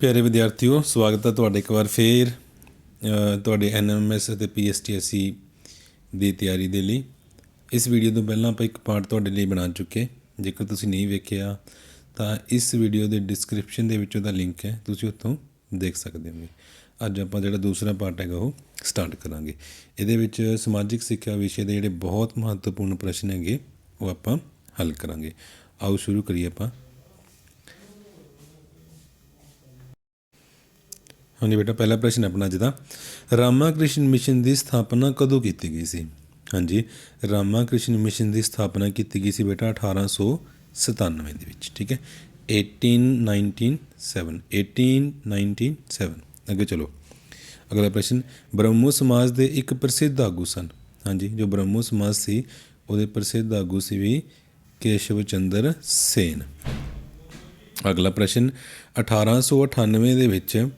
ਪਿਆਰੇ ਵਿਦਿਆਰਥੀਓ ਸਵਾਗਤ ਹੈ ਤੁਹਾਡੇ ਇੱਕ ਵਾਰ ਫੇਰ ਅ, ਤੁਹਾਡੇ ਐਨਐਮਐਸ ਅਤੇ ਪੀਐਸਟੀਐਸਸੀ ਦੀ ਤਿਆਰੀ ਦੇ ਲਈ। ਇਸ ਵੀਡੀਓ ਤੋਂ ਪਹਿਲਾਂ ਆਪਾਂ ਇੱਕ ਪਾਰਟ ਤੁਹਾਡੇ ਲਈ ਬਣਾ ਚੁੱਕੇ ਜੇਕਰ ਤੁਸੀਂ ਨਹੀਂ ਵੇਖਿਆ ਤਾਂ ਇਸ ਵੀਡੀਓ ਦੇ ਡਿਸਕ੍ਰਿਪਸ਼ਨ ਦੇ ਵਿੱਚ ਉਹਦਾ ਲਿੰਕ ਹੈ ਤੁਸੀਂ ਉੱਥੋਂ ਦੇਖ ਸਕਦੇ ਹੋਗੇ ਅੱਜ ਆਪਾਂ ਜਿਹੜਾ ਦੂਸਰਾ ਪਾਰਟ ਹੈਗਾ ਉਹ ਸਟਾਰਟ ਕਰਾਂਗੇ। ਇਹਦੇ ਵਿੱਚ ਸਮਾਜਿਕ ਸਿੱਖਿਆ ਵਿਸ਼ੇ ਦੇ ਜਿਹੜੇ ਬਹੁਤ ਮਹੱਤਵਪੂਰਨ ਪ੍ਰਸ਼ਨ ਹੈਗੇ ਉਹ ਆਪਾਂ ਹੱਲ ਕਰਾਂਗੇ। ਆਓ ਸ਼ੁਰੂ ਕਰੀਏ ਆਪਾਂ। ਹਾਂਜੀ ਬੇਟਾ, ਪਹਿਲਾ ਪ੍ਰਸ਼ਨ ਆਪਣਾ ਅੱਜ ਦਾ। ਰਾਮਾ ਕ੍ਰਿਸ਼ਨ ਮਿਸ਼ਨ ਦੀ ਸਥਾਪਨਾ ਕਦੋਂ ਕੀਤੀ ਗਈ ਸੀ? ਹਾਂਜੀ ਰਾਮਾ ਕ੍ਰਿਸ਼ਨ ਮਿਸ਼ਨ ਦੀ ਸਥਾਪਨਾ ਕੀਤੀ ਗਈ ਸੀ ਬੇਟਾ 1897 ਦੇ ਵਿੱਚ, ਠੀਕ ਹੈ? 1897 1897 ਅੱਗੇ ਚਲੋ। ਅਗਲਾ ਪ੍ਰਸ਼ਨ, ਬ੍ਰਹਮੋ ਸਮਾਜ ਦੇ ਇੱਕ ਪ੍ਰਸਿੱਧ ਆਗੂ ਸਨ। ਹਾਂਜੀ, ਜੋ ਬ੍ਰਹਮੋ ਸਮਾਜ ਸੀ, ਉਹਦੇ ਪ੍ਰਸਿੱਧ ਆਗੂ ਸੀ ਵੀ ਕੇਸ਼ਵ ਚੰਦਰ ਸੇਨ। ਅਗਲਾ ਪ੍ਰਸ਼ਨ 1898 ਦੇ ਵਿੱਚ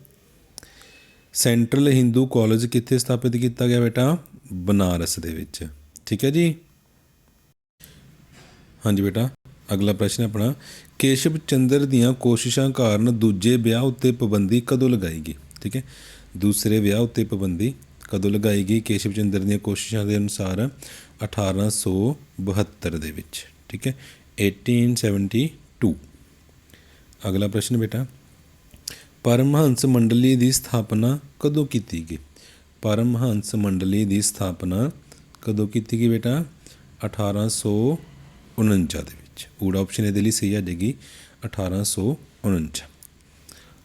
ਸੈਂਟਰਲ ਹਿੰਦੂ ਕਾਲਜ ਕਿੱਥੇ ਸਥਾਪਿਤ ਕੀਤਾ ਗਿਆ ਬੇਟਾ? ਬਨਾਰਸ ਦੇ ਵਿੱਚ। ਠੀਕ ਹੈ ਜੀ? ਹਾਂਜੀ ਬੇਟਾ, ਅਗਲਾ ਪ੍ਰਸ਼ਨ ਆਪਣਾ। ਕੇਸ਼ਵ ਚੰਦਰ ਦੀਆਂ ਕੋਸ਼ਿਸ਼ਾਂ ਕਾਰਨ ਦੂਜੇ ਵਿਆਹ ਉੱਤੇ ਪਾਬੰਦੀ ਕਦੋਂ ਲਗਾਈ ਗਈ ਠੀਕ ਹੈ। ਦੂਸਰੇ ਵਿਆਹ ਉੱਤੇ ਪਾਬੰਦੀ ਕਦੋਂ ਲਗਾਈ ਗਈ ਕੇਸ਼ਵ ਚੰਦਰ ਦੀਆਂ ਕੋਸ਼ਿਸ਼ਾਂ ਦੇ ਅਨੁਸਾਰ? 1872 ਦੇ ਵਿੱਚ। ਠੀਕ ਹੈ। 1872 ਅਗਲਾ ਪ੍ਰਸ਼ਨ ਬੇਟਾ। ਪਰਮਹੰਸ ਮੰਡਲੀ ਦੀ ਸਥਾਪਨਾ ਕਦੋਂ ਕੀਤੀ ਗਈ? ਪਰਮਹੰਸ ਮੰਡਲੀ ਦੀ ਸਥਾਪਨਾ ਕਦੋਂ ਕੀਤੀ ਗਈ ਬੇਟਾ? 1849 ਦੇ ਵਿੱਚ। ਊੜਾ ਆਪਸ਼ਨ ਇਹਦੇ ਲਈ ਸਹੀ ਆ ਜਾਏਗੀ। 1849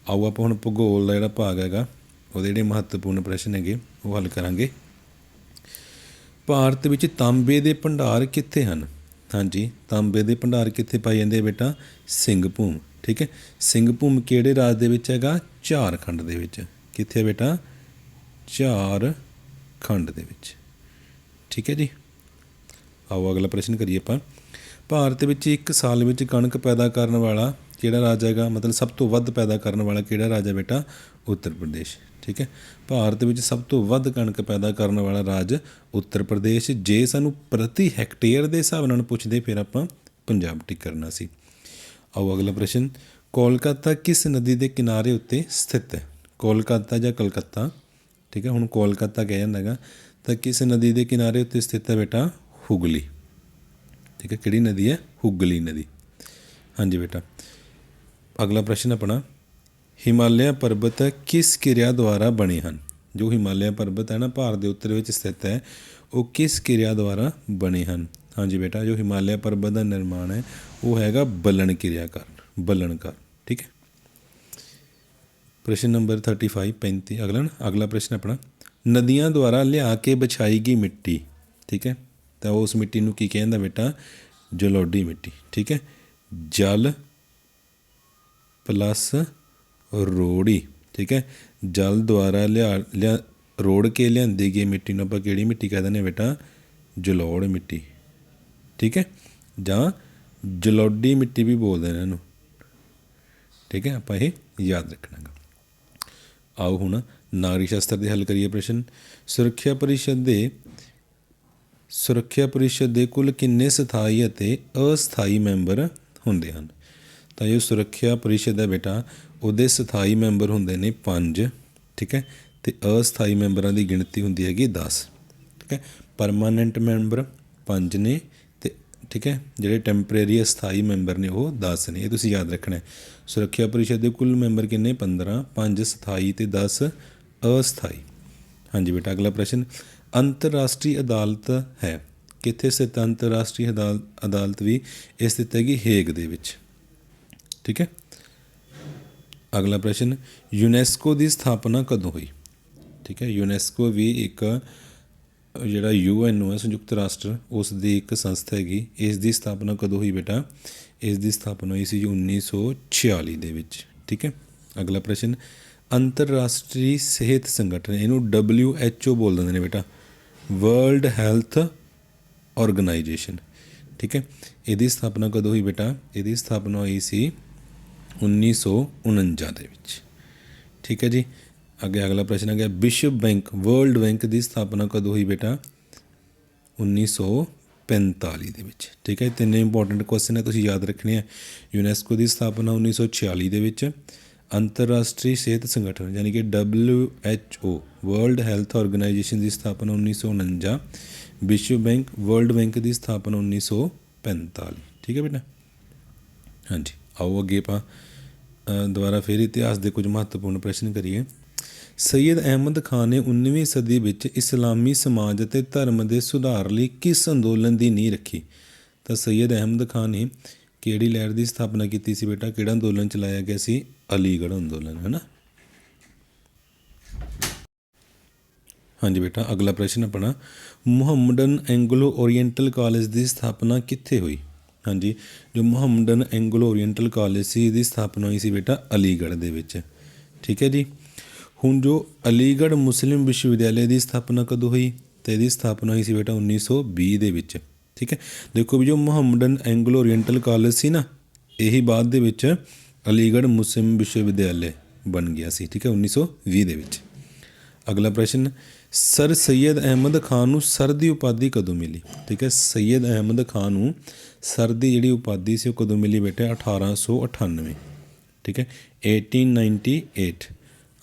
ਆਓ ਆਪਾਂ ਹੁਣ ਭੂਗੋਲ ਦਾ ਜਿਹੜਾ ਭਾਗ ਹੈਗਾ, ਉਹਦੇ ਜਿਹੜੇ ਮਹੱਤਵਪੂਰਨ ਪ੍ਰਸ਼ਨ ਹੈਗੇ, ਉਹ ਹੱਲ ਕਰਾਂਗੇ। ਭਾਰਤ ਵਿੱਚ ਤਾਂਬੇ ਦੇ ਭੰਡਾਰ ਕਿੱਥੇ ਹਨ? ਹਾਂਜੀ, ਤਾਂਬੇ ਦੇ ਭੰਡਾਰ ਕਿੱਥੇ ਪਾਏ ਜਾਂਦੇ ਆ ਬੇਟਾ? ਸਿੰਘਭੂਮ ਠੀਕ ਹੈ? ਸਿੰਘਭੂਮ ਕਿਹੜੇ ਰਾਜ ਦੇ ਵਿੱਚ ਹੈਗਾ? ਝਾਰਖੰਡ ਦੇ ਵਿੱਚ। ਕਿੱਥੇ ਹੈ ਬੇਟਾ? ਝਾਰਖੰਡ ਦੇ ਵਿੱਚ। ਠੀਕ ਹੈ ਜੀ? ਆਓ ਅਗਲਾ ਪ੍ਰਸ਼ਨ ਕਰੀਏ ਆਪਾਂ। ਭਾਰਤ ਵਿੱਚ ਇੱਕ ਸਾਲ ਵਿੱਚ ਕਣਕ ਪੈਦਾ ਕਰਨ ਵਾਲਾ ਕਿਹੜਾ ਰਾਜ ਹੈਗਾ? ਮਤਲਬ ਸਭ ਤੋਂ ਵੱਧ ਪੈਦਾ ਕਰਨ ਵਾਲਾ ਕਿਹੜਾ ਰਾਜ ਹੈ ਬੇਟਾ? ਉੱਤਰ ਪ੍ਰਦੇਸ਼। ਠੀਕ ਹੈ? ਭਾਰਤ ਵਿੱਚ ਸਭ ਤੋਂ ਵੱਧ ਕਣਕ ਪੈਦਾ ਕਰਨ ਵਾਲਾ ਰਾਜ ਉੱਤਰ ਪ੍ਰਦੇਸ਼। ਜੇ ਸਾਨੂੰ ਪ੍ਰਤੀ ਹੈਕਟੇਅਰ ਦੇ ਹਿਸਾਬ ਨਾਲ ਪੁੱਛਦੇ, ਫਿਰ ਆਪਾਂ ਪੰਜਾਬ ਟਿਕ ਕਰਨਾ ਸੀ। ਆਓ ਅਗਲਾ ਪ੍ਰਸ਼ਨ। ਕੋਲਕਾਤਾ ਕਿਸ ਨਦੀ ਦੇ ਕਿਨਾਰੇ ਉੱਤੇ ਸਥਿਤ ਹੈ? ਕੋਲਕਾਤਾ ਜਾਂ ਕਲਕੱਤਾ? ਠੀਕ ਹੈ, ਹੁਣ ਕੋਲਕਾਤਾ ਕਹਿ ਜਾਂਦਾ ਹੈਗਾ ਤਾਂ ਕਿਸ ਨਦੀ ਦੇ ਕਿਨਾਰੇ ਉੱਤੇ ਸਥਿਤ ਹੈ ਬੇਟਾ? ਹੁਗਲੀ। ਠੀਕ ਹੈ, ਕਿਹੜੀ ਨਦੀ ਹੈ? ਹੁਗਲੀ ਨਦੀ। ਹਾਂਜੀ ਬੇਟਾ। ਅਗਲਾ ਪ੍ਰਸ਼ਨ ਆਪਣਾ। ਹਿਮਾਲਿਆ ਪਰਬਤ ਕਿਸ ਕਿਰਿਆ ਦੁਆਰਾ ਬਣੇ ਹਨ? ਜੋ ਹਿਮਾਲਿਆ ਪਰਬਤ ਹੈ ਨਾ, ਭਾਰਤ ਦੇ ਉੱਤਰ ਵਿੱਚ ਸਥਿਤ ਹੈ, ਉਹ ਕਿਸ ਕਿਰਿਆ ਦੁਆਰਾ ਬਣੇ ਹਨ? ਹਾਂਜੀ ਬੇਟਾ, ਜੋ ਹਿਮਾਲਿਆ ਪਰਬਤ ਦਾ ਨਿਰਮਾਣ ਹੈ, ਉਹ ਹੈਗਾ ਬਲਨ ਕਿਰਿਆ ਕਾਰਨ ਬਲਨ ਕਾਰਨ ਠੀਕ ਹੈ? ਪ੍ਰਸ਼ਨ ਨੰਬਰ 35 35 ਅਗਲਾ ਨਾ, ਅਗਲਾ ਪ੍ਰਸ਼ਨ ਆਪਣਾ। ਨਦੀਆਂ ਦੁਆਰਾ ਲਿਆ ਕੇ ਵਿਛਾਈ ਗਈ ਮਿੱਟੀ, ਠੀਕ ਹੈ? ਤਾਂ ਉਸ ਮਿੱਟੀ ਨੂੰ ਕੀ ਕਹਿੰਦਾ ਬੇਟਾ? ਜਲੋਡੀ ਮਿੱਟੀ, ਠੀਕ ਹੈ? ਜਲ ਪਲੱਸ ਰੋੜੀ, ਠੀਕ ਹੈ? ਜਲ ਦੁਆਰਾ ਲਿਆ ਲਿਆ, ਰੋੜ ਕੇ ਲਿਆਂਦੀ ਗਈ ਮਿੱਟੀ ਨੂੰ ਆਪਾਂ ਕਿਹੜੀ ਮਿੱਟੀ ਕਹਿੰਦੇ ਨੇ ਬੇਟਾ? ਜਲੋੜ ਮਿੱਟੀ। ਠੀਕ ਹੈ? ਜਾਂ ਜਲੋਡੀ ਮਿੱਟੀ ਵੀ ਬੋਲਦੇ ਨੇ ਇਹਨੂੰ। ਠੀਕ ਹੈ? ਆਪਾਂ ਇਹ ਯਾਦ ਰੱਖਣਾ ਗਾ ਆਓ ਹੁਣ ਨਾਗਰਿਕ ਸ਼ਾਸਤਰ ਦੇ ਹੱਲ ਕਰੀਏ ਪ੍ਰਸ਼ਨ। ਸੁਰੱਖਿਆ ਪਰਿਸ਼ਦ ਦੇ ਸੁਰੱਖਿਆ ਪਰਿਸ਼ਦ ਦੇ ਕੁੱਲ ਕਿੰਨੇ ਸਥਾਈ ਅਤੇ ਅਸਥਾਈ ਮੈਂਬਰ ਹੁੰਦੇ ਹਨ? ਤਾਂ ਇਹ ਸੁਰੱਖਿਆ ਪਰਿਸ਼ਦ ਹੈ ਬੇਟਾ। ਉਹਦੇ ਸਥਾਈ ਮੈਂਬਰ ਹੁੰਦੇ ਨੇ 5 ਠੀਕ ਹੈ? ਤੇ ਅਸਥਾਈ ਮੈਂਬਰਾਂ ਦੀ ਗਿਣਤੀ ਹੁੰਦੀ ਹੈਗੀ 10 ਠੀਕ ਹੈ? ਪਰਮਾਨੈਂਟ ਮੈਂਬਰ 5 ਨੇ ਠੀਕ ਹੈ? ਜਿਹੜੇ ਟੈਂਪਰੇਰੀ ਅਸਥਾਈ ਮੈਂਬਰ ਨੇ ਉਹ 10 ਨੇ। ਇਹ ਤੁਸੀਂ ਯਾਦ ਰੱਖਣਾ ਸੁਰੱਖਿਆ ਪਰਿਸ਼ਦ ਦੇ ਕੁੱਲ ਮੈਂਬਰ ਕਿੰਨੇ? 15 5 ਸਥਾਈ ਤੇ 10 ਅਸਥਾਈ। ਹਾਂਜੀ ਬੇਟਾ, ਅਗਲਾ ਪ੍ਰਸ਼ਨ। ਅੰਤਰਰਾਸ਼ਟਰੀ ਅਦਾਲਤ ਹੈ। ਕਿੱਥੇ ਸਥਿਤ ਅੰਤਰਰਾਸ਼ਟਰੀ ਅਦਾਲ- ਅਦਾਲਤ ਵੀ ਇਹ ਸਥਿਤ ਹੈਗੀ ਹੇਗ ਦੇ ਵਿੱਚ। ਠੀਕ ਹੈ? ਅਗਲਾ ਪ੍ਰਸ਼ਨ। ਯੂਨੈਸਕੋ ਦੀ ਸਥਾਪਨਾ ਕਦੋਂ ਹੋਈ? ਠੀਕ ਹੈ? ਯੂਨੈਸਕੋ ਵੀ ਇੱਕ ਜਿਹੜਾ ਯੂਐਨ ਹੈ, ਸੰਯੁਕਤ ਰਾਸ਼ਟਰ ਉਸ ਦੀ ਇੱਕ ਸੰਸਥਾ ਹੈਗੀ। ਇਸ ਦੀ ਸਥਾਪਨਾ ਕਦੋਂ ਹੋਈ ਬੇਟਾ? ਇਸ ਦੀ ਸਥਾਪਨਾ ਹੋਈ ਸੀ 1946 ਦੇ ਵਿੱਚ, ਠੀਕ ਹੈ? ਅਗਲਾ ਪ੍ਰਸ਼ਨ, ਅੰਤਰਰਾਸ਼ਟਰੀ ਸਿਹਤ ਸੰਗਠਨ, ਇਹਨੂੰ WHO ਬੋਲ ਦਿੰਦੇ ਨੇ ਬੇਟਾ। ਵਰਲਡ ਹੈਲਥ ਆਰਗੇਨਾਈਜੇਸ਼ਨ ਠੀਕ ਹੈ? ਇਹਦੀ ਸਥਾਪਨਾ ਕਦੋਂ ਹੋਈ ਬੇਟਾ? ਇਹਦੀ ਸਥਾਪਨਾ ਹੋਈ ਸੀ 1949 ਦੇ ਵਿੱਚ, ਠੀਕ ਹੈ ਜੀ? ਅੱਗੇ ਅਗਲਾ ਪ੍ਰਸ਼ਨ ਆ ਗਿਆ ਵਿਸ਼ਵ ਬੈਂਕ, ਵਰਲਡ ਬੈਂਕ ਦੀ ਸਥਾਪਨਾ ਕਦੋਂ ਹੋਈ ਬੇਟਾ? 1945 ਦੇ ਵਿੱਚ। ਠੀਕ ਹੈ ਤਿੰਨੇ ਇੰਪੋਰਟੈਂਟ ਕੁਐਸਚਨ ਹੈ ਤੁਸੀਂ ਯਾਦ ਰੱਖਣੇ ਆ। ਯੂਨੈਸਕੋ ਦੀ ਸਥਾਪਨਾ 1946 ਦੇ ਵਿੱਚ ਅੰਤਰਰਾਸ਼ਟਰੀ ਸਿਹਤ ਸੰਗਠਨ, ਯਾਨੀ ਕਿ WHO ਵਰਲਡ ਹੈਲਥ ਆਰਗੇਨਾਈਜੇਸ਼ਨ ਦੀ ਸਥਾਪਨਾ 1949 ਵਿਸ਼ਵ ਬੈਂਕ, ਵਰਲਡ ਬੈਂਕ ਦੀ ਸਥਾਪਨਾ 1945 ਠੀਕ ਹੈ ਬੇਟਾ? ਹਾਂਜੀ, ਆਓ ਅੱਗੇ ਆਪਾਂ ਦੁਬਾਰਾ ਫਿਰ ਇਤਿਹਾਸ ਦੇ ਕੁਝ ਮਹੱਤਵਪੂਰਨ ਪ੍ਰਸ਼ਨ ਕਰੀਏ। ਸੈਯਦ ਅਹਿਮਦ ਖਾਨ ਨੇ 19ਵੀਂ ਸਦੀ ਵਿੱਚ ਇਸਲਾਮੀ ਸਮਾਜ ਅਤੇ ਧਰਮ ਦੇ ਸੁਧਾਰ ਲਈ ਕਿਸ ਅੰਦੋਲਨ ਦੀ ਨੀਂਹ ਰੱਖੀ? ਤਾਂ ਸੈਯਦ ਅਹਿਮਦ ਖਾਨ ਨੇ ਕਿਹੜੀ ਲਹਿਰ ਦੀ ਸਥਾਪਨਾ ਕੀਤੀ ਸੀ ਬੇਟਾ? ਕਿਹੜਾ ਅੰਦੋਲਨ ਚਲਾਇਆ ਗਿਆ ਸੀ? ਅਲੀਗੜ੍ਹ ਅੰਦੋਲਨ, ਹੈ ਨਾ? ਹਾਂਜੀ ਬੇਟਾ, ਅਗਲਾ ਪ੍ਰਸ਼ਨ ਆਪਣਾ। ਮੁਹੰਮਡਨ ਐਂਗਲੋ ਓਰੀਐਂਟਲ ਕਾਲਜ ਦੀ ਸਥਾਪਨਾ ਕਿੱਥੇ ਹੋਈ? ਹਾਂਜੀ, ਜੋ ਮੁਹੰਮਡਨ ਐਂਗਲੋ ਓਰੀਐਂਟਲ ਕਾਲਜ ਸੀ, ਇਹਦੀ ਸਥਾਪਨਾ ਹੋਈ ਸੀ ਬੇਟਾ ਅਲੀਗੜ੍ਹ ਦੇ ਵਿੱਚ। ਠੀਕ ਹੈ ਜੀ? ਹੁਣ ਜੋ ਅਲੀਗੜ੍ਹ ਮੁਸਲਿਮ ਵਿਸ਼ਵਵਿਦਿਆਲੇ ਦੀ ਸਥਾਪਨਾ ਕਦੋਂ ਹੋਈ ਤੇ ਇਹਦੀ ਸਥਾਪਨਾ ਹੋਈ ਸੀ ਬੇਟਾ 1920 ਦੇ ਵਿੱਚ, ਠੀਕ ਹੈ? ਦੇਖੋ ਵੀ ਜੋ ਮੁਹੰਮਡਨ ਐਂਗਲੋ ਓਰੀਐਂਟਲ ਕਾਲਜ ਸੀ ਨਾ, ਇਹੀ ਬਾਅਦ ਦੇ ਵਿੱਚ ਅਲੀਗੜ੍ਹ ਮੁਸਲਿਮ ਵਿਸ਼ਵਵਿਦਿਆਲੇ ਬਣ ਗਿਆ ਸੀ, ਠੀਕ ਹੈ? 1920 ਦੇ ਵਿੱਚ। ਅਗਲਾ ਪ੍ਰਸ਼ਨ, ਸਰ ਸੈਯਦ ਅਹਿਮਦ ਖਾਨ ਨੂੰ ਸਰ ਦੀ ਉਪਾਧੀ ਕਦੋਂ ਮਿਲੀ? ਠੀਕ ਹੈ, ਸੈਯਦ ਅਹਿਮਦ ਖਾਨ ਨੂੰ ਸਰ ਦੀ ਜਿਹੜੀ ਉਪਾਧੀ ਸੀ ਉਹ ਕਦੋਂ ਮਿਲੀ ਬੇਟੇ? 1898 ਠੀਕ ਹੈ? 1898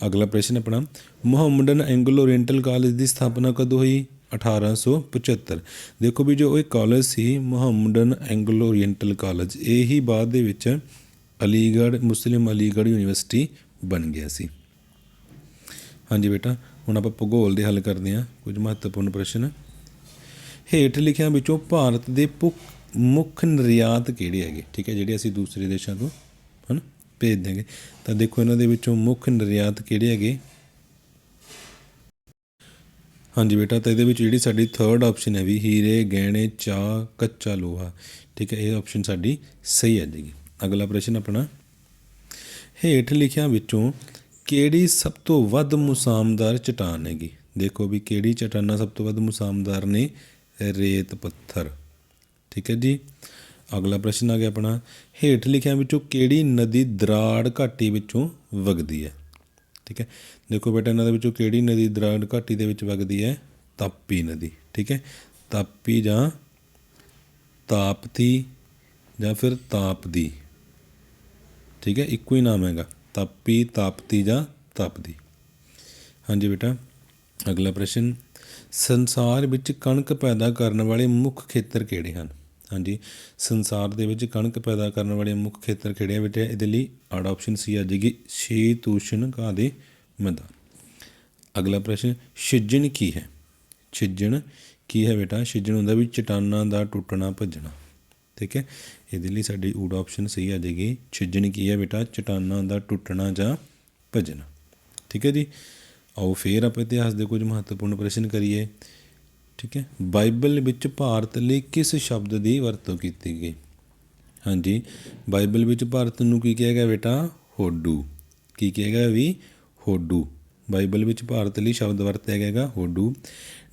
ਅਗਲਾ ਪ੍ਰਸ਼ਨ ਆਪਣਾ, ਮੁਹੰਮਡਨ ਐਂਗਲ ਓਰੀਐਂਟਲ ਕਾਲਜ ਦੀ ਸਥਾਪਨਾ ਕਦੋਂ ਹੋਈ? 1875 ਦੇਖੋ ਵੀ ਜੋ ਇਹ ਕਾਲਜ ਸੀ, ਮੁਹੰਮਡਨ ਐਂਗਲੋ ਓਰੀਐਂਟਲ ਕਾਲਜ, ਇਹ ਹੀ ਬਾਅਦ ਦੇ ਵਿੱਚ ਅਲੀਗੜ੍ਹ, ਮੁਸਲਿਮ ਅਲੀਗੜ੍ਹ ਯੂਨੀਵਰਸਿਟੀ ਬਣ ਗਿਆ ਸੀ। ਹਾਂਜੀ ਬੇਟਾ, ਹੁਣ ਆਪਾਂ ਭੂਗੋਲ ਦੇ ਹੱਲ ਕਰਦੇ ਹਾਂ, ਕੁਝ ਮਹੱਤਵਪੂਰਨ ਪ੍ਰਸ਼ਨ। ਹੇਠ ਲਿਖਿਆਂ ਵਿੱਚੋਂ ਭਾਰਤ ਦੇ ਭੁੱਖ- ਮੁੱਖ ਨਿਰਯਾਤ ਕਿਹੜੇ ਹੈਗੇ? ਠੀਕ ਹੈ, ਜਿਹੜੇ ਅਸੀਂ ਦੂਸਰੇ ਦੇਸ਼ਾਂ ਤੋਂ ਭੇਜ ਦੇਂਗੇ ਤਾਂ ਦੇਖੋ ਇਹਨਾਂ ਦੇ ਵਿੱਚੋਂ ਮੁੱਖ ਨਿਰਯਾਤ ਕਿਹੜੇ ਹੈਗੇ? ਹਾਂਜੀ ਬੇਟਾ, ਤਾਂ ਇਹਦੇ ਵਿੱਚ ਜਿਹੜੀ ਸਾਡੀ ਥਰਡ ਆਪਸ਼ਨ ਹੈ ਵੀ ਹੀਰੇ, ਗਹਿਣੇ, ਚਾਹ, ਕੱਚਾ ਲੋਹਾ। ਠੀਕ ਹੈ, ਇਹ ਆਪਸ਼ਨ ਸਾਡੀ ਸਹੀ ਹੈ ਜੀ ਅਗਲਾ ਪ੍ਰਸ਼ਨ ਆਪਣਾ, ਹੇਠ ਲਿਖਿਆਂ ਵਿੱਚੋਂ ਕਿਹੜੀ ਸਭ ਤੋਂ ਵੱਧ ਮੁਸਾਮਦਾਰ ਚਟਾਨ ਹੈਗੀ? ਦੇਖੋ ਵੀ ਕਿਹੜੀ ਚਟਾਨਾਂ ਸਭ ਤੋਂ ਵੱਧ ਮੁਸਾਮਦਾਰ ਨੇ? ਰੇਤ ਪੱਥਰ। ਠੀਕ ਹੈ ਜੀ? ਅਗਲਾ ਪ੍ਰਸ਼ਨ ਆ ਗਿਆ ਆਪਣਾ, ਹੇਠ ਲਿਖਿਆਂ ਵਿੱਚੋਂ ਕਿਹੜੀ ਨਦੀ ਦਰਾੜ ਘਾਟੀ ਵਿੱਚੋਂ ਵਗਦੀ ਹੈ? ਠੀਕ ਹੈ? ਦੇਖੋ ਬੇਟਾ, ਇਹਨਾਂ ਦੇ ਵਿੱਚੋਂ ਕਿਹੜੀ ਨਦੀ ਦਰਾੜ ਘਾਟੀ ਦੇ ਵਿੱਚ ਵਗਦੀ ਹੈ? ਤਾਪੀ ਨਦੀ, ਠੀਕ ਹੈ? ਤਾਪੀ ਜਾਂ ਤਾਪਤੀ ਜਾਂ ਫਿਰ ਤਾਪਦੀ, ਠੀਕ ਹੈ? ਇੱਕੋ ਹੀ ਨਾਮ ਹੈਗਾ, ਤਾਪੀ, ਤਾਪਤੀ ਜਾਂ ਤਾਪਦੀ। ਹਾਂਜੀ ਬੇਟਾ, ਅਗਲਾ ਪ੍ਰਸ਼ਨ, ਸੰਸਾਰ ਵਿੱਚ ਕਣਕ ਪੈਦਾ ਕਰਨ ਵਾਲੇ ਮੁੱਖ ਖੇਤਰ ਕਿਹੜੇ ਹਨ? ਹਾਂਜੀ ਸੰਸਾਰ ਦੇ ਵਿੱਚ ਕਣਕ ਪੈਦਾ ਕਰਨ ਵਾਲੇ ਮੁੱਖ ਖੇਤਰ ਕਿਹੜੇ ਆ ਬੇਟਾ? ਇਹਦੇ ਲਈ ਆੜ ਆਪਸ਼ਨ ਸੀ ਆ ਜਾਏਗੀ ਸ਼ੀਤ ਉਸ਼ਣ ਘਾਹ ਦੇ ਮੈਦਾਨ। ਅਗਲਾ ਪ੍ਰਸ਼ਨ, ਛਿੱਜਣ ਕੀ ਹੈ? ਛਿੱਜਣ ਕੀ ਹੈ ਬੇਟਾ? ਛਿੱਜਣ ਹੁੰਦਾ ਵੀ ਚਟਾਨਾਂ ਦਾ ਟੁੱਟਣਾ, ਭੱਜਣਾ। ਠੀਕ ਹੈ? ਇਹਦੇ ਲਈ ਸਾਡੀ ਊਡ ਆਪਸ਼ਨ ਸਹੀ ਆ ਜਾਏਗੀ ਛਿੱਜਣ ਕੀ ਹੈ ਬੇਟਾ? ਚਟਾਨਾਂ ਦਾ ਟੁੱਟਣਾ ਜਾਂ ਭੱਜਣਾ। ਠੀਕ ਹੈ ਜੀ? ਆਓ ਫੇਰ ਆਪਾਂ ਇਤਿਹਾਸ ਦੇ ਕੁਝ ਮਹੱਤਵਪੂਰਨ ਪ੍ਰਸ਼ਨ ਕਰੀਏ। ਠੀਕ ਹੈ? ਬਾਈਬਲ ਵਿੱਚ ਭਾਰਤ ਲਈ ਕਿਸ ਸ਼ਬਦ ਦੀ ਵਰਤੋਂ ਕੀਤੀ ਗਈ? ਹਾਂਜੀ, ਬਾਈਬਲ ਵਿੱਚ ਭਾਰਤ ਨੂੰ ਕੀ ਕਿਹਾ ਗਿਆ ਬੇਟਾ? ਹੋਡੂ। ਕੀ ਕਿਹਾ ਗਿਆ ਵੀ? ਹੋਡੂ। ਬਾਈਬਲ ਵਿੱਚ ਭਾਰਤ ਲਈ ਸ਼ਬਦ ਵਰਤਿਆ ਗਿਆ ਹੈਗਾ, ਹੋਡੂ।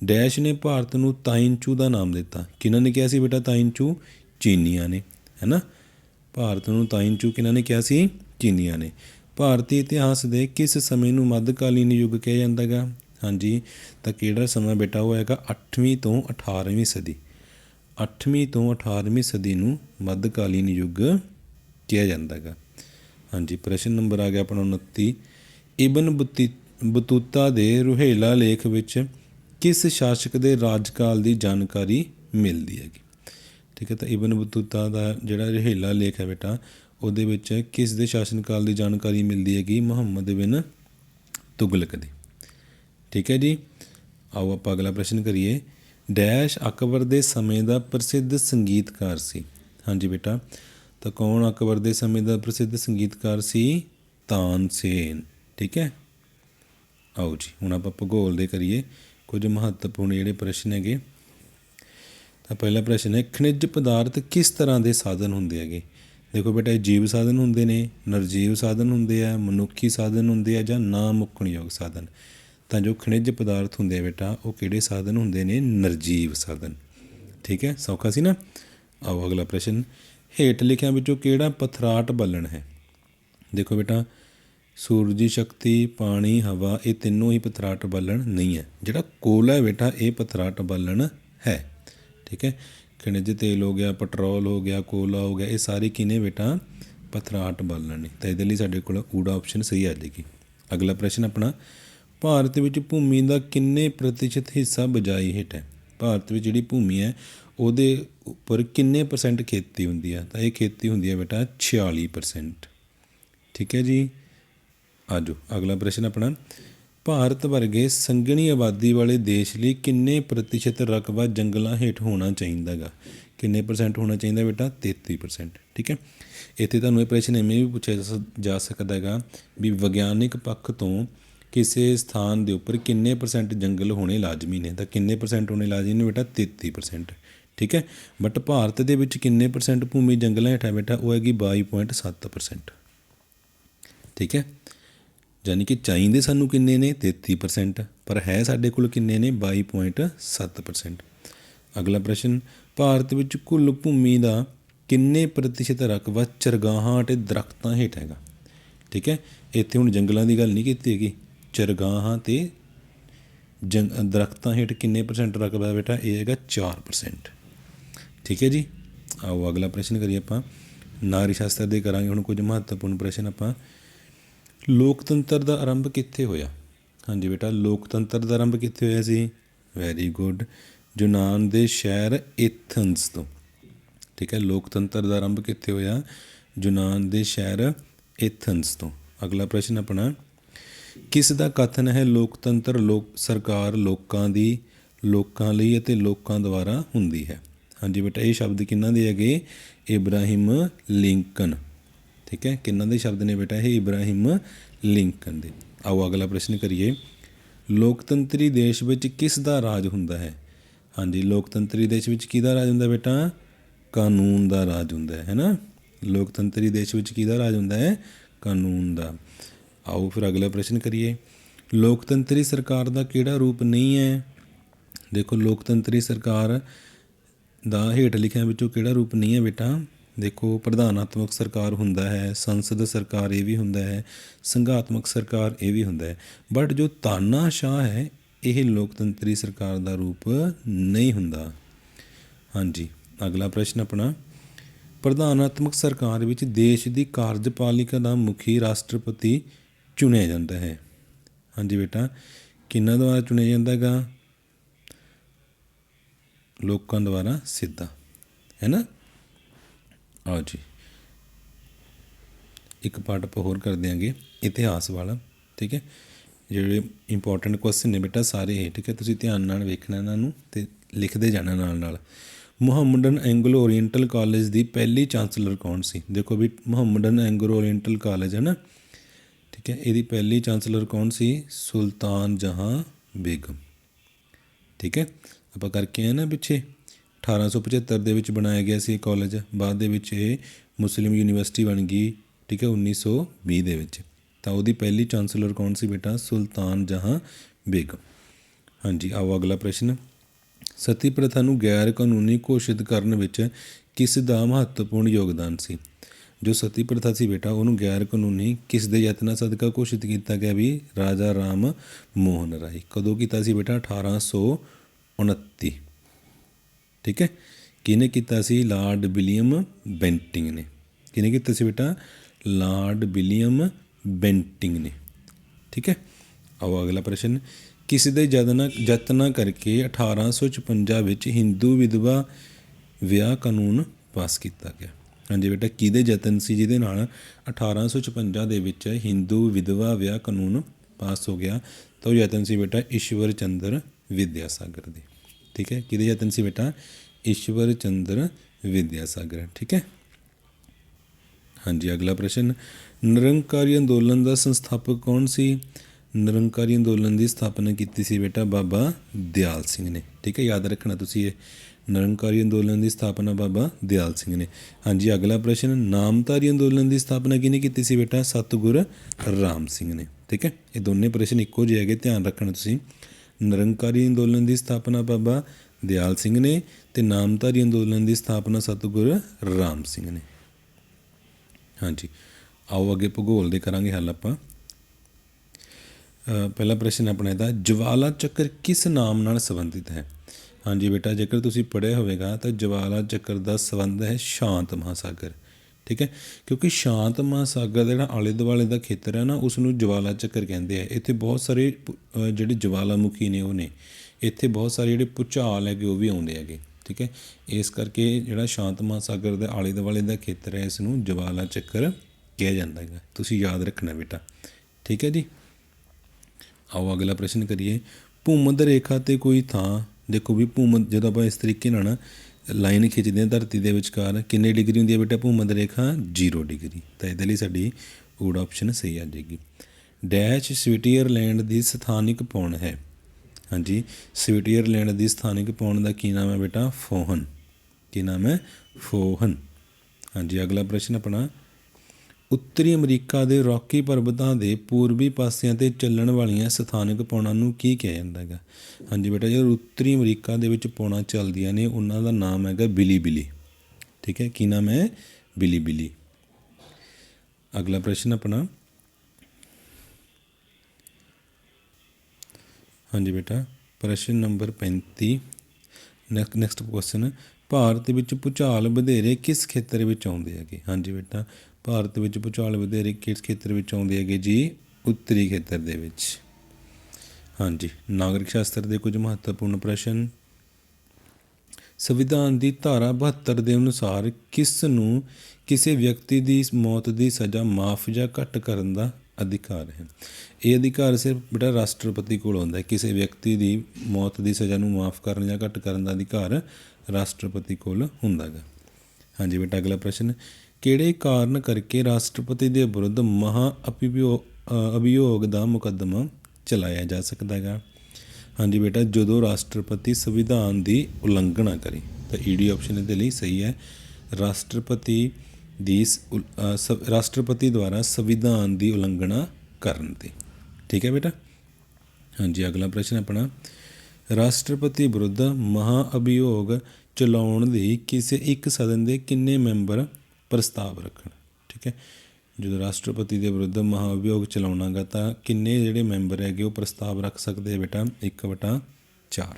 ਡੈਸ਼ ਨੇ ਭਾਰਤ ਨੂੰ ਤਾਇਨਚੂ ਦਾ ਨਾਮ ਦਿੱਤਾ। ਕਿਹਨਾਂ ਨੇ ਕਿਹਾ ਸੀ ਬੇਟਾ ਤਾਇਨਚੂ ਚੀਨੀਆਂ ਨੇ, ਹੈਨਾ? ਭਾਰਤ ਨੂੰ ਤਾਇਨਚੂ ਕਿਹਨਾਂ ਨੇ ਕਿਹਾ ਸੀ? ਚੀਨੀਆਂ ਨੇ। ਭਾਰਤੀ ਇਤਿਹਾਸ ਦੇ ਕਿਸ ਸਮੇਂ ਨੂੰ ਮੱਧਕਾਲੀਨ ਯੁੱਗ ਕਿਹਾ ਜਾਂਦਾ ਹੈਗਾ? ਹਾਂਜੀ, ਤਾਂ ਕਿਹੜਾ ਸਮਾਂ ਬੇਟਾ ਉਹ ਹੈਗਾ 8ਵੀਂ ਤੋਂ 18ਵੀਂ ਸਦੀ। 8ਵੀਂ ਤੋਂ 18ਵੀਂ ਸਦੀ ਨੂੰ ਮੱਧਕਾਲੀਨ ਯੁੱਗ ਕਿਹਾ ਜਾਂਦਾ ਹੈਗਾ। ਹਾਂਜੀ, ਪ੍ਰਸ਼ਨ ਨੰਬਰ ਆ ਗਿਆ ਆਪਣਾ 29 ਇਬਨ ਬਤੀ, ਬਤੂਤਾ ਦੇ ਰੁਹੇਲਾ ਲੇਖ ਵਿੱਚ ਕਿਸ ਸ਼ਾਸਕ ਦੇ ਰਾਜਕਾਲ ਦੀ ਜਾਣਕਾਰੀ ਮਿਲਦੀ ਹੈਗੀ? ਠੀਕ ਹੈ, ਤਾਂ ਇਬਨ ਬਤੂਤਾ ਦਾ ਜਿਹੜਾ ਰੁਹੇਲਾ ਲੇਖ ਹੈ ਬੇਟਾ, ਉਹਦੇ ਵਿੱਚ ਕਿਸ ਦੇ ਸ਼ਾਸਨਕਾਲ ਦੀ ਜਾਣਕਾਰੀ ਮਿਲਦੀ ਹੈਗੀ? ਮੁਹੰਮਦ ਬਿਨ ਤੁਗਲਕ ਦੀ। ਠੀਕ ਹੈ ਜੀ। ਆਓ ਆਪਾਂ ਅਗਲਾ ਪ੍ਰਸ਼ਨ ਕਰੀਏ। ਡੈਸ਼ ਅਕਬਰ ਦੇ ਸਮੇਂ ਦਾ ਪ੍ਰਸਿੱਧ ਸੰਗੀਤਕਾਰ ਸੀ। ਹਾਂਜੀ ਬੇਟਾ, ਤਾਂ ਕੌਣ ਅਕਬਰ ਦੇ ਸਮੇਂ ਦਾ ਪ੍ਰਸਿੱਧ ਸੰਗੀਤਕਾਰ ਸੀ? ਤਾਨਸੇਨ ਠੀਕ ਹੈ। ਆਓ ਜੀ, ਹੁਣ ਆਪਾਂ ਭੂਗੋਲ ਦੇ ਕਰੀਏ। ਕੁਝ ਮਹੱਤਵਪੂਰਨ ਜਿਹੜੇ ਪ੍ਰਸ਼ਨ ਹੈਗੇ। ਤਾਂ ਪਹਿਲਾ ਪ੍ਰਸ਼ਨ ਹੈ, ਖਣਿਜ ਪਦਾਰਥ ਕਿਸ ਤਰ੍ਹਾਂ ਦੇ ਸਾਧਨ ਹੁੰਦੇ ਹੈਗੇ? ਦੇਖੋ ਬੇਟਾ, ਇਹ ਜੀਵ ਸਾਧਨ ਹੁੰਦੇ ਨੇ, ਨਿਰਜੀਵ ਸਾਧਨ ਹੁੰਦੇ ਆ, ਮਨੁੱਖੀ ਸਾਧਨ ਹੁੰਦੇ ਆ ਜਾਂ ਨਾ ਮੁੱਕਣਯੋਗ ਸਾਧਨ। ਤਾਂ ਜੋ ਖਣਿਜ ਪਦਾਰਥ ਹੁੰਦੇ ਆ ਬੇਟਾ, ਉਹ ਕਿਹੜੇ ਸਾਧਨ ਹੁੰਦੇ ਨੇ? ਨਿਰਜੀਵ ਸਾਧਨ। ਠੀਕ ਹੈ? ਸੌਖਾ ਸੀ ਨਾ? ਆਓ ਅਗਲਾ ਪ੍ਰਸ਼ਨ। ਹੇਠ ਲਿਖਿਆਂ ਵਿੱਚੋਂ ਕਿਹੜਾ ਪਥਰਾਟ ਬਲਣ ਹੈ? ਦੇਖੋ ਬੇਟਾ, ਸੂਰਜੀ ਸ਼ਕਤੀ, ਪਾਣੀ, ਹਵਾ, ਇਹ ਤਿੰਨੋਂ ਹੀ ਪਥਰਾਟ ਬਾਲਣ ਨਹੀਂ ਹੈ। ਜਿਹੜਾ ਕੋਲਾ ਹੈ ਬੇਟਾ, ਇਹ ਪਥਰਾਟ ਬਾਲਣ ਹੈ। ਠੀਕ ਹੈ? ਖਣਿਜ ਤੇਲ ਹੋ ਗਿਆ, ਪੈਟਰੋਲ ਹੋ ਗਿਆ, ਕੋਲਾ ਹੋ ਗਿਆ, ਇਹ ਸਾਰੇ ਕਿਨੇ ਬੇਟਾ? ਪਥਰਾਟ ਬਾਲਣ ਨੇ। ਤਾਂ ਇਹਦੇ ਲਈ ਸਾਡੇ ਕੋਲ ਊੜਾ ਆਪਸ਼ਨ ਸਹੀ ਆ ਜਾਏਗੀ। ਅਗਲਾ ਪ੍ਰਸ਼ਨ ਆਪਣਾ ਭਾਰਤ ਵਿੱਚ ਭੂਮੀ ਦਾ ਕਿੰਨੇ ਪ੍ਰਤੀਸ਼ਤ ਹਿੱਸਾ ਬਜਾਈ ਹੇਠ ਹੈ? ਭਾਰਤ ਵਿੱਚ ਜਿਹੜੀ ਭੂਮੀ ਹੈ, ਉਹਦੇ ਉੱਪਰ ਕਿੰਨੇ ਪਰਸੈਂਟ ਖੇਤੀ ਹੁੰਦੀ ਹੈ? ਤਾਂ ਇਹ ਖੇਤੀ ਹੁੰਦੀ ਹੈ ਬੇਟਾ 46% ਠੀਕ ਹੈ ਜੀ? ਆਜੋ, ਅਗਲਾ ਪ੍ਰਸ਼ਨ ਆਪਣਾ। ਭਾਰਤ ਵਰਗੇ ਸੰਘਣੀ ਆਬਾਦੀ ਵਾਲੇ ਦੇਸ਼ ਲਈ ਕਿੰਨੇ ਪ੍ਰਤੀਸ਼ਤ ਰਕਬਾ ਜੰਗਲਾਂ ਹੇਠ ਹੋਣਾ ਚਾਹੀਦਾਗਾ ਕਿੰਨੇ ਪਰਸੈਂਟ ਹੋਣਾ ਚਾਹੀਦਾ ਬੇਟਾ? 33% ਠੀਕ ਹੈ? ਇੱਥੇ ਤੁਹਾਨੂੰ ਇਹ ਪ੍ਰਸ਼ਨ ਐਵੇਂ ਵੀ ਪੁੱਛਿਆ ਜਾ ਜਾ ਸਕਦਾ ਹੈਗਾ ਵੀ ਵਿਗਿਆਨਿਕ ਪੱਖ ਤੋਂ ਕਿਸੇ ਸਥਾਨ ਦੇ ਉੱਪਰ ਕਿੰਨੇ ਪਰਸੈਂਟ ਜੰਗਲ ਹੋਣੇ ਲਾਜ਼ਮੀ ਨੇ? ਤਾਂ ਕਿੰਨੇ ਪਰਸੈਂਟ ਹੋਣੇ ਲਾਜ਼ਮੀ ਨੇ ਬੇਟਾ? 33% ਠੀਕ ਹੈ? ਬਟ ਭਾਰਤ ਦੇ ਵਿੱਚ ਕਿੰਨੇ ਪਰਸੈਂਟ ਭੂਮੀ ਜੰਗਲਾਂ ਹੇਠਾਂ ਹੈ ਬੇਟਾ ਉਹ ਹੈਗੀ 22.7% ਠੀਕ ਹੈ? ਯਾਨੀ ਕਿ ਚਾਹੀਦੇ ਸਾਨੂੰ ਕਿੰਨੇ ਨੇ? 33% ਪਰ ਹੈ ਸਾਡੇ ਕੋਲ ਕਿੰਨੇ ਨੇ? 22.7% ਅਗਲਾ ਪ੍ਰਸ਼ਨ, ਭਾਰਤ ਵਿੱਚ ਕੁੱਲ ਭੂਮੀ ਦਾ ਕਿੰਨੇ ਪ੍ਰਤੀਸ਼ਤ ਰਕਬਾ ਚਰਗਾਹਾਂ ਅਤੇ ਦਰਖਤਾਂ ਹੇਠ ਹੈਗਾ? ਠੀਕ ਹੈ? ਇੱਥੇ ਹੁਣ ਜੰਗਲਾਂ ਦੀ ਗੱਲ ਨਹੀਂ ਕੀਤੀ ਹੈਗੀ। ਚਰਗਾਹਾਂ ਤੇ ਜੰਗ, ਦਰਖਤਾਂ ਹੇਠ ਕਿੰਨੇ ਪਰਸੈਂਟ ਰਕਬਾ ਹੈ ਬੇਟਾ? ਇਹ ਹੈਗਾ 4% ਠੀਕ ਹੈ ਜੀ? ਆਓ ਅਗਲਾ ਪ੍ਰਸ਼ਨ ਕਰੀਏ ਆਪਾਂ। ਨਾਰੀ ਸ਼ਾਸਤਰ ਦੇ ਕਰਾਂਗੇ ਹੁਣ ਕੁਝ ਮਹੱਤਵਪੂਰਨ ਪ੍ਰਸ਼ਨ ਆਪਾਂ। ਲੋਕਤੰਤਰ ਦਾ ਆਰੰਭ ਕਿੱਥੇ ਹੋਇਆ? ਹਾਂਜੀ ਬੇਟਾ, ਲੋਕਤੰਤਰ ਦਾ ਆਰੰਭ ਕਿੱਥੇ ਹੋਇਆ ਸੀ? ਵੈਰੀ ਗੁੱਡ ਯੂਨਾਨ ਦੇ ਸ਼ਹਿਰ ਏਥਨਸ ਤੋਂ। ਠੀਕ ਹੈ, ਲੋਕਤੰਤਰ ਦਾ ਆਰੰਭ ਕਿੱਥੇ ਹੋਇਆ? ਯੂਨਾਨ ਦੇ ਸ਼ਹਿਰ ਏਥਨਸ ਤੋਂ। ਅਗਲਾ ਪ੍ਰਸ਼ਨ ਆਪਣਾ। ਕਿਸ ਦਾ ਕਥਨ ਹੈ ਲੋਕਤੰਤਰ, ਲੋਕ ਸਰਕਾਰ ਲੋਕਾਂ ਦੀ, ਲੋਕਾਂ ਲਈ ਅਤੇ ਲੋਕਾਂ ਦੁਆਰਾ ਹੁੰਦੀ ਹੈ? ਹਾਂਜੀ ਬੇਟਾ, ਇਹ ਸ਼ਬਦ ਕਿਹਨਾਂ ਦੇ ਹੈਗੇ? Abraham Lincoln. ਠੀਕ ਹੈ ਕਿਹਨਾਂ ਦੇ ਸ਼ਬਦ ਨੇ ਬੇਟਾ ਇਹ? ਇਬਰਾਹਿਮ ਲਿੰਕਨ ਦੇ। ਆਓ ਅਗਲਾ ਪ੍ਰਸ਼ਨ ਕਰੀਏ। ਲੋਕਤੰਤਰੀ ਦੇਸ਼ ਵਿੱਚ ਕਿਸ ਦਾ ਰਾਜ ਹੁੰਦਾ ਹੈ? ਹਾਂਜੀ, ਲੋਕਤੰਤਰੀ ਦੇਸ਼ ਵਿੱਚ ਕਿਹਦਾ ਰਾਜ ਹੁੰਦਾ ਬੇਟਾ? ਕਾਨੂੰਨ ਦਾ ਰਾਜ ਹੁੰਦਾ ਹੈ ਹੈਨਾ ਲੋਕਤੰਤਰੀ ਦੇਸ਼ ਵਿੱਚ ਕਿਹਦਾ ਰਾਜ ਹੁੰਦਾ ਹੈ? ਕਾਨੂੰਨ ਦਾ। ਆਓ ਫਿਰ ਅਗਲਾ ਪ੍ਰਸ਼ਨ ਕਰੀਏ। ਲੋਕਤੰਤਰੀ ਸਰਕਾਰ ਦਾ ਕਿਹੜਾ ਰੂਪ ਨਹੀਂ ਹੈ? ਦੇਖੋ, ਲੋਕਤੰਤਰੀ ਸਰਕਾਰ ਦਾ ਹੇਠ ਲਿਖਿਆਂ ਵਿੱਚੋਂ ਕਿਹੜਾ ਰੂਪ ਨਹੀਂ ਹੈ ਬੇਟਾ? ਦੇਖੋ, ਪ੍ਰਧਾਨਾਤਮਕ ਸਰਕਾਰ ਹੁੰਦਾ ਹੈ, ਸੰਸਦ ਸਰਕਾਰ ਇਹ ਵੀ ਹੁੰਦਾ ਹੈ, ਸੰਘਾਤਮਕ ਸਰਕਾਰ ਇਹ ਵੀ ਹੁੰਦਾ ਹੈ। ਬਟ ਜੋ ਤਾਨਾਸ਼ਾਹ ਹੈ, ਇਹ ਲੋਕਤੰਤਰੀ ਸਰਕਾਰ ਦਾ ਰੂਪ ਨਹੀਂ ਹੁੰਦਾ। ਹਾਂਜੀ, ਅਗਲਾ ਪ੍ਰਸ਼ਨ ਆਪਣਾ। ਪ੍ਰਧਾਨਾਤਮਕ ਸਰਕਾਰ ਵਿੱਚ ਦੇਸ਼ ਦੀ ਕਾਰਜਪਾਲਿਕਾ ਦਾ ਮੁਖੀ ਰਾਸ਼ਟਰਪਤੀ ਚੁਣਿਆ ਜਾਂਦਾ ਹੈ। ਹਾਂਜੀ ਬੇਟਾ, ਕਿੰਨਾ ਦੁਆਰਾ ਚੁਣਿਆ ਜਾਂਦਾ ਹੈਗਾ ਲੋਕਾਂ ਦੁਆਰਾ ਸਿੱਧਾ, ਹੈ ਨਾ? ਆਓ ਜੀ। ਇੱਕ ਪਾਰਟ ਆਪਾਂ ਹੋਰ ਕਰ ਦਿਆਂਗੇ, ਇਤਿਹਾਸ ਵਾਲਾ, ਠੀਕ ਹੈ? ਜਿਹੜੇ ਇੰਪੋਰਟੈਂਟ ਕੁਐਸਚਨ ਨੇ ਬੇਟਾ ਸਾਰੇ ਇਹ, ਠੀਕ ਹੈ? ਤੁਸੀਂ ਧਿਆਨ ਨਾਲ ਵੇਖਣਾ ਇਹਨਾਂ ਨੂੰ ਤੇ ਲਿਖਦੇ ਜਾਣਾ ਨਾਲ ਨਾਲ। ਮੁਹੰਮਦਨ ਐਂਗਲੋ ਓਰੀਐਂਟਲ ਕਾਲਜ ਦੀ ਪਹਿਲੀ ਚਾਂਸਲਰ ਕੌਣ ਸੀ? ਦੇਖੋ ਵੀ ਮੁਹੰਮਡਨ ਐਂਗਲੋ ਓਰੀਐਂਟਲ ਕਾਲਜ, ਹੈ ਨਾ? ਠੀਕ ਹੈ, ਇਹਦੀ ਪਹਿਲੀ ਚਾਂਸਲਰ ਕੌਣ ਸੀ? ਸੁਲਤਾਨ ਜਹਾਂ ਬੇਗਮ। ਠੀਕ ਹੈ, ਆਪਾਂ ਕਰਕੇ ਆਏ ਨਾ ਪਿੱਛੇ। 1875 ਦੇ ਵਿੱਚ ਬਣਾਇਆ ਗਿਆ ਸੀ ਇਹ ਕਾਲਜ ਬਾਅਦ ਦੇ ਵਿੱਚ ਇਹ ਮੁਸਲਿਮ ਯੂਨੀਵਰਸਿਟੀ ਬਣ ਗਈ, ਠੀਕ ਹੈ 1920 ਦੇ ਵਿੱਚ। ਤਾਂ ਉਹਦੀ ਪਹਿਲੀ ਚਾਂਸਲਰ ਕੌਣ ਸੀ ਬੇਟਾ? ਸੁਲਤਾਨ ਜਹਾਂ ਬੇਗਮ। ਹਾਂਜੀ, ਆਓ ਅਗਲਾ ਪ੍ਰਸ਼ਨ। ਸਤੀ ਪ੍ਰਥਾ ਨੂੰ ਗੈਰ ਕਾਨੂੰਨੀ ਘੋਸ਼ਿਤ ਕਰਨ ਵਿੱਚ ਕਿਸ ਦਾ ਮਹੱਤਵਪੂਰਨ ਯੋਗਦਾਨ ਸੀ? ਜੋ ਸਤੀ ਪ੍ਰਥਾ ਸੀ ਬੇਟਾ, ਉਹਨੂੰ ਗੈਰ ਕਾਨੂੰਨੀ ਕਿਸ ਦੇ ਯਤਨਾਂ ਸਦਕਾ ਘੋਸ਼ਿਤ ਕੀਤਾ ਗਿਆ ਵੀ ਰਾਜਾ ਰਾਮ ਮੋਹਨ ਰਾਏ? ਕਦੋਂ ਕੀਤਾ ਸੀ ਬੇਟਾ? 1829 ਠੀਕ ਹੈ? ਕਿਹਨੇ ਕੀਤਾ ਸੀ? ਲਾਰਡ ਵਿਲੀਅਮ ਬੈਂਟਿੰਗ ਨੇ। ਕਿਹਨੇ ਕੀਤਾ ਸੀ ਬੇਟਾ? ਲਾਰਡ ਵਿਲੀਅਮ ਬੈਂਟਿੰਗ ਨੇ। ਠੀਕ ਹੈ? ਆਓ ਅਗਲਾ ਪ੍ਰਸ਼ਨ। ਕਿਸ ਦੇ ਯਤਨਾਂ ਯਤਨਾਂ ਕਰਕੇ 1856 ਵਿੱਚ ਹਿੰਦੂ ਵਿਧਵਾ ਵਿਆਹ ਕਾਨੂੰਨ ਪਾਸ ਕੀਤਾ ਗਿਆ? ਹਾਂਜੀ ਬੇਟਾ, ਕਿਹਦੇ ਯਤਨ ਸੀ ਜਿਹਦੇ ਨਾਲ 1856 ਦੇ ਵਿੱਚ ਹਿੰਦੂ ਵਿਧਵਾ ਵਿਆਹ ਕਾਨੂੰਨ ਪਾਸ ਹੋ ਗਿਆ? ਤਾਂ ਉਹ ਯਤਨ ਸੀ ਬੇਟਾ ਈਸ਼ਵਰ ਚੰਦਰ ਵਿਦਿਆਸਾਗਰ ਦੇ। ਠੀਕ ਹੈ? ਕਿਹਦੇ ਯਤਨ ਸੀ ਬੇਟਾ? ਈਸ਼ਵਰ ਚੰਦਰ ਵਿਦਿਆਸਾਗਰ। ਠੀਕ ਹੈ? ਹਾਂਜੀ, ਅਗਲਾ ਪ੍ਰਸ਼ਨ। ਨਿਰੰਕਾਰੀ ਅੰਦੋਲਨ ਦਾ ਸੰਸਥਾਪਕ ਕੌਣ ਸੀ? ਨਿਰੰਕਾਰੀ ਅੰਦੋਲਨ ਦੀ ਸਥਾਪਨਾ ਕੀਤੀ ਸੀ ਬੇਟਾ ਬਾਬਾ ਦਿਆਲ ਸਿੰਘ ਨੇ। ਠੀਕ ਹੈ? ਯਾਦ ਰੱਖਣਾ ਤੁਸੀਂ ਇਹ। ਨਿਰੰਕਾਰੀ ਅੰਦੋਲਨ ਦੀ ਸਥਾਪਨਾ ਬਾਬਾ ਦਿਆਲ ਸਿੰਘ ਨੇ। ਹਾਂਜੀ, ਅਗਲਾ ਪ੍ਰਸ਼ਨ, ਨਾਮਧਾਰੀ ਅੰਦੋਲਨ ਦੀ ਸਥਾਪਨਾ ਕਿਹਨੇ ਕੀਤੀ ਸੀ ਬੇਟਾ? ਸਤਗੁਰ ਰਾਮ ਸਿੰਘ ਨੇ। ਠੀਕ ਹੈ? ਇਹ ਦੋਨੇ ਪ੍ਰਸ਼ਨ ਇੱਕੋ ਜਿਹੇ ਹੈਗੇ, ਧਿਆਨ ਰੱਖਣਾ ਤੁਸੀਂ। ਨਿਰੰਕਾਰੀ ਅੰਦੋਲਨ ਦੀ ਸਥਾਪਨਾ ਬਾਬਾ ਦਿਆਲ ਸਿੰਘ ਨੇ ਤੇ ਨਾਮਧਾਰੀ ਅੰਦੋਲਨ ਦੀ ਸਥਾਪਨਾ ਸਤਗੁਰ ਰਾਮ ਸਿੰਘ ਨੇ। ਹਾਂਜੀ, ਆਓ ਅੱਗੇ ਭੂਗੋਲ ਦੇ ਕਰਾਂਗੇ ਹੱਲ ਆਪਾਂ। ਪਹਿਲਾ ਪ੍ਰਸ਼ਨ ਆਪਣਾ ਇਹਦਾ, ਜਵਾਲਾ ਚੱਕਰ ਕਿਸ ਨਾਮ ਨਾਲ ਸੰਬੰਧਿਤ ਹੈ? ਹਾਂਜੀ ਬੇਟਾ, ਜੇਕਰ ਤੁਸੀਂ ਪੜ੍ਹਿਆ ਹੋਵੇਗਾ ਤਾਂ ਜਵਾਲਾ ਚੱਕਰ ਦਾ ਸੰਬੰਧ ਹੈ ਸ਼ਾਂਤ ਮਹਾਸਾਗਰ, ਠੀਕ ਹੈ? ਕਿਉਂਕਿ ਸ਼ਾਂਤ ਮਹਾਸਾਗਰ ਦਾ ਜਿਹੜਾ ਆਲੇ ਦੁਆਲੇ ਦਾ ਖੇਤਰ ਹੈ ਨਾ ਉਸ ਨੂੰ ਜਵਾਲਾ ਚੱਕਰ ਕਹਿੰਦੇ ਆ। ਇੱਥੇ ਬਹੁਤ ਸਾਰੇ ਪ- ਜਿਹੜੇ ਜਵਾਲਾਮੁਖੀ ਨੇ ਉਹ ਨੇ। ਇੱਥੇ ਬਹੁਤ ਸਾਰੇ ਜਿਹੜੇ ਭੂਚਾਲ ਹੈਗੇ, ਉਹ ਵੀ ਆਉਂਦੇ ਹੈਗੇ, ਠੀਕ ਹੈ? ਇਸ ਕਰਕੇ ਜਿਹੜਾ ਸ਼ਾਂਤ ਮਹਾਸਾਗਰ ਦੇ ਆਲੇ ਦੁਆਲੇ ਦਾ ਖੇਤਰ ਹੈ ਇਸ ਨੂੰ ਜਵਾਲਾ ਚੱਕਰ ਕਿਹਾ ਜਾਂਦਾ ਹੈਗਾ। ਤੁਸੀਂ ਯਾਦ ਰੱਖਣਾ ਬੇਟਾ, ਠੀਕ ਹੈ ਜੀ? ਆਓ ਅਗਲਾ ਪ੍ਰਸ਼ਨ ਕਰੀਏ। ਭੂਮੱਧ ਰੇਖਾ ਤੇ ਕੋਈ ਥਾਂ ਦੇਖੋ ਵੀ ਭੂਮੱਧ ਜਦੋਂ ਆਪਾਂ ਇਸ ਤਰੀਕੇ ਨਾਲ ਨਾ ਲਾਈਨ ਖਿੱਚਦੇ ਹਾਂ ਧਰਤੀ ਦੇ ਵਿਚਕਾਰ, ਕਿੰਨੇ ਡਿਗਰੀ ਹੁੰਦੀ ਹੈ ਬੇਟਾ ਭੂਮੱਧ ਰੇਖਾ? 0 ਡਿਗਰੀ। ਤਾਂ ਇਹਦੇ ਲਈ ਸਾਡੀ ਊਡ ਆਪਸ਼ਨ ਸਹੀ ਆ ਜਾਏਗੀ। ਡੈਸ਼ ਸਵਿਟਜ਼ਰਲੈਂਡ ਦੀ ਸਥਾਨਿਕ ਪੌਣ ਹੈ। ਹਾਂਜੀ ਸਵਿਟਜ਼ਰਲੈਂਡ ਦੀ ਸਥਾਨਿਕ ਪੌਣ ਦਾ ਕੀ ਨਾਮ ਹੈ ਬੇਟਾ? ਫੋਹਨ। ਕੀ ਨਾਮ ਹੈ? ਫੋਹਨ। ਹਾਂਜੀ, ਅਗਲਾ ਪ੍ਰਸ਼ਨ ਆਪਣਾ ਉੱਤਰੀ ਅਮਰੀਕਾ ਦੇ ਰੌਕੀ ਪਰਬਤਾਂ ਦੇ ਪੂਰਬੀ ਪਾਸਿਆਂ ਤੇ ਚੱਲਣ ਵਾਲੀਆਂ ਸਥਾਨਕ ਪੌਣਾਂ ਨੂੰ ਕੀ ਕਿਹਾ ਜਾਂਦਾ ਹੈਗਾ? ਹਾਂਜੀ ਬੇਟਾ, ਜਦੋਂ ਉੱਤਰੀ ਅਮਰੀਕਾ ਦੇ ਵਿੱਚ ਪੌਣਾਂ ਚੱਲਦੀਆਂ ਨੇ, ਉਹਨਾਂ ਦਾ ਨਾਮ ਹੈਗਾ ਬਿਲੀ ਬਿਲੀ। ਠੀਕ ਹੈ? ਕੀ ਨਾਮ ਹੈ? ਬਿਲੀ ਬਿਲੀ। ਅਗਲਾ ਪ੍ਰਸ਼ਨ ਆਪਣਾ। ਹਾਂਜੀ ਬੇਟਾ, ਪ੍ਰਸ਼ਨ ਨੰਬਰ 35 ਨੈਕਸਟ ਕੁਐਸਚਨ ਭਾਰਤ ਵਿੱਚ ਭੂਚਾਲ ਵਧੇਰੇ ਕਿਸ ਖੇਤਰ ਵਿੱਚ ਆਉਂਦੇ ਹੈਗੇ? ਹਾਂਜੀ ਬੇਟਾ ਭਾਰਤ ਵਿੱਚ ਭੂਚਾਲ ਵਧੇਰੇ ਕਿਸ ਖੇਤਰ ਵਿੱਚ ਆਉਂਦੇ ਹੈਗੇ ਜੀ, ਉੱਤਰੀ ਖੇਤਰ ਦੇ ਵਿੱਚ। ਹਾਂਜੀ, ਨਾਗਰਿਕ ਸ਼ਾਸਤਰ ਦੇ ਕੁਝ ਮਹੱਤਵਪੂਰਨ ਪ੍ਰਸ਼ਨ। ਸੰਵਿਧਾਨ ਦੀ ਧਾਰਾ 72 ਦੇ ਅਨੁਸਾਰ ਕਿਸ ਨੂੰ ਕਿਸੇ ਵਿਅਕਤੀ ਦੀ ਮੌਤ ਦੀ ਸਜ਼ਾ ਮਾਫ ਜਾਂ ਘੱਟ ਕਰਨ ਦਾ ਅਧਿਕਾਰ ਹੈ? ਇਹ ਅਧਿਕਾਰ ਸਿਰਫ ਬੇਟਾ ਰਾਸ਼ਟਰਪਤੀ ਕੋਲ ਹੁੰਦਾ ਹੈ। ਕਿਸੇ ਵਿਅਕਤੀ ਦੀ ਮੌਤ ਦੀ ਸਜ਼ਾ ਨੂੰ ਮਾਫ ਕਰਨ ਜਾਂ ਘੱਟ ਕਰਨ ਦਾ ਅਧਿਕਾਰ ਰਾਸ਼ਟਰਪਤੀ ਕੋਲ ਹੁੰਦਾ ਹੈ ਹਾਂਜੀ ਬੇਟਾ, ਅਗਲਾ ਪ੍ਰਸ਼ਨ। ਕਿਹੜੇ ਕਾਰਨ ਕਰਕੇ ਰਾਸ਼ਟਰਪਤੀ ਦੇ ਵਿਰੁੱਧ ਮਹਾ ਅਭਿਯੋਗ ਅਭਿਯੋਗ ਦਾ ਮੁਕੱਦਮਾ ਚਲਾਇਆ ਜਾ ਸਕਦਾ ਹੈਗਾ? ਹਾਂਜੀ ਬੇਟਾ, ਜਦੋਂ ਰਾਸ਼ਟਰਪਤੀ ਸੰਵਿਧਾਨ ਦੀ ਉਲੰਘਣਾ ਕਰੇ, ਤਾਂ ਈਡੀ ਆਪਸ਼ਨ ਇਹਦੇ ਲਈ ਸਹੀ ਹੈ। ਰਾਸ਼ਟਰਪਤੀ ਦੀ ਸ- ਰਾਸ਼ਟਰਪਤੀ ਦੁਆਰਾ ਸੰਵਿਧਾਨ ਦੀ ਉਲੰਘਣਾ ਕਰਨ ਤੇ। ਠੀਕ ਹੈ ਬੇਟਾ? ਹਾਂਜੀ, ਅਗਲਾ ਪ੍ਰਸ਼ਨ ਆਪਣਾ। ਰਾਸ਼ਟਰਪਤੀ ਵਿਰੁੱਧ ਮਹਾ ਅਭਿਯੋਗ ਚਲਾਉਣ ਲਈ ਕਿਸੇ ਇੱਕ ਸਦਨ ਦੇ ਕਿੰਨੇ ਮੈਂਬਰ ਪ੍ਰਸਤਾਵ ਰੱਖਣ, ਠੀਕ ਹੈ? ਜਦੋਂ ਰਾਸ਼ਟਰਪਤੀ ਦੇ ਵਿਰੁੱਧ ਮਹਾ ਅਭਿਯੋਗ ਚਲਾਉਣਾਗਾ ਤਾਂ ਕਿੰਨੇ ਜਿਹੜੇ ਮੈਂਬਰ ਹੈਗੇ ਉਹ ਪ੍ਰਸਤਾਵ ਰੱਖ ਸਕਦੇ ਆ ਬੇਟਾ? 1 ਵਟਾ 4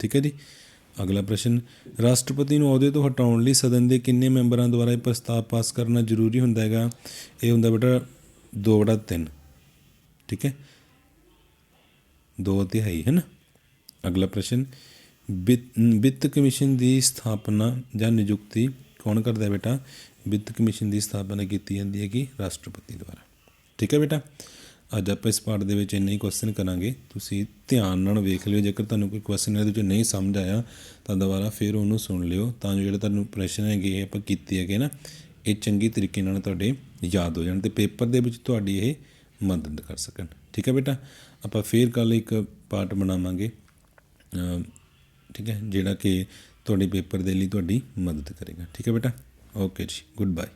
ਠੀਕ ਹੈ ਜੀ? ਅਗਲਾ ਪ੍ਰਸ਼ਨ, ਰਾਸ਼ਟਰਪਤੀ ਨੂੰ ਅਹੁਦੇ ਤੋਂ ਹਟਾਉਣ ਲਈ ਸਦਨ ਦੇ ਕਿੰਨੇ ਮੈਂਬਰਾਂ ਦੁਆਰਾ ਇਹ ਪ੍ਰਸਤਾਵ ਪਾਸ ਕਰਨਾ ਜ਼ਰੂਰੀ ਹੁੰਦਾ ਹੈਗਾ? ਇਹ ਹੁੰਦਾ ਬੇਟਾ 2 ਵਟਾ 3 ਠੀਕ ਹੈ? ਦੋ ਤਿਹਾਈ ਹੈ ਨਾ? ਅਗਲਾ ਪ੍ਰਸ਼ਨ ਵਿੱਤ ਵਿੱਤ ਕਮਿਸ਼ਨ ਦੀ ਸਥਾਪਨਾ ਜਾਂ ਨਿਯੁਕਤੀ ਕੌਣ ਕਰਦਾ ਹੈ ਬੇਟਾ। ਵਿੱਤ ਕਮਿਸ਼ਨ ਦੀ ਸਥਾਪਨਾ ਕੀਤੀ ਜਾਂਦੀ ਹੈ ਕਿ ਰਾਸ਼ਟਰਪਤੀ ਦੁਆਰਾ। ਠੀਕ ਹੈ ਬੇਟਾ। ਅੱਜ ਆਪਾਂ ਇਸ ਪਾਠ ਦੇ ਵਿੱਚ ਇੰਨੇ ਹੀ ਕੁਐਸਚਨ ਕਰਾਂਗੇ। ਤੁਸੀਂ ਧਿਆਨ ਨਾਲ ਵੇਖ ਲਿਓ। ਜੇਕਰ ਤੁਹਾਨੂੰ ਕੋਈ ਕੁਐਸਚਨ ਇਹਦੇ ਵਿੱਚ ਨਹੀਂ ਸਮਝ ਆਇਆ, ਤਾਂ ਦੁਬਾਰਾ ਫਿਰ ਉਹਨੂੰ ਸੁਣ ਲਿਓ। ਤਾਂ ਜੋ ਜਿਹੜੇ ਤੁਹਾਨੂੰ ਪ੍ਰਸ਼ਨ ਹੈਗੇ ਇਹ ਆਪਾਂ ਕੀਤੇ ਹੈਗੇ ਨਾ, ਇਹ ਚੰਗੀ ਤਰੀਕੇ ਨਾਲ ਤੁਹਾਡੇ ਯਾਦ ਹੋ ਜਾਣ ਤੇ ਪੇਪਰ ਦੇ ਵਿੱਚ ਤੁਹਾਡੀ ਇਹ ਮਦਦ ਕਰ ਸਕਣ। ਠੀਕ ਹੈ ਬੇਟਾ। ਆਪਾਂ ਫੇਰ ਕੱਲ ਇੱਕ ਪਾਰਟ ਬਣਾਵਾਂਗੇ। ਠੀਕ ਹੈ। ਜਿਹੜਾ ਕਿ ਤੁਹਾਡੇ ਪੇਪਰ ਦੇ ਲਈ ਤੁਹਾਡੀ ਮਦਦ ਕਰੇਗਾ। ਠੀਕ ਹੈ ਬੇਟਾ? ਓਕੇ ਜੀ ਗੁੱਡ ਬਾਏ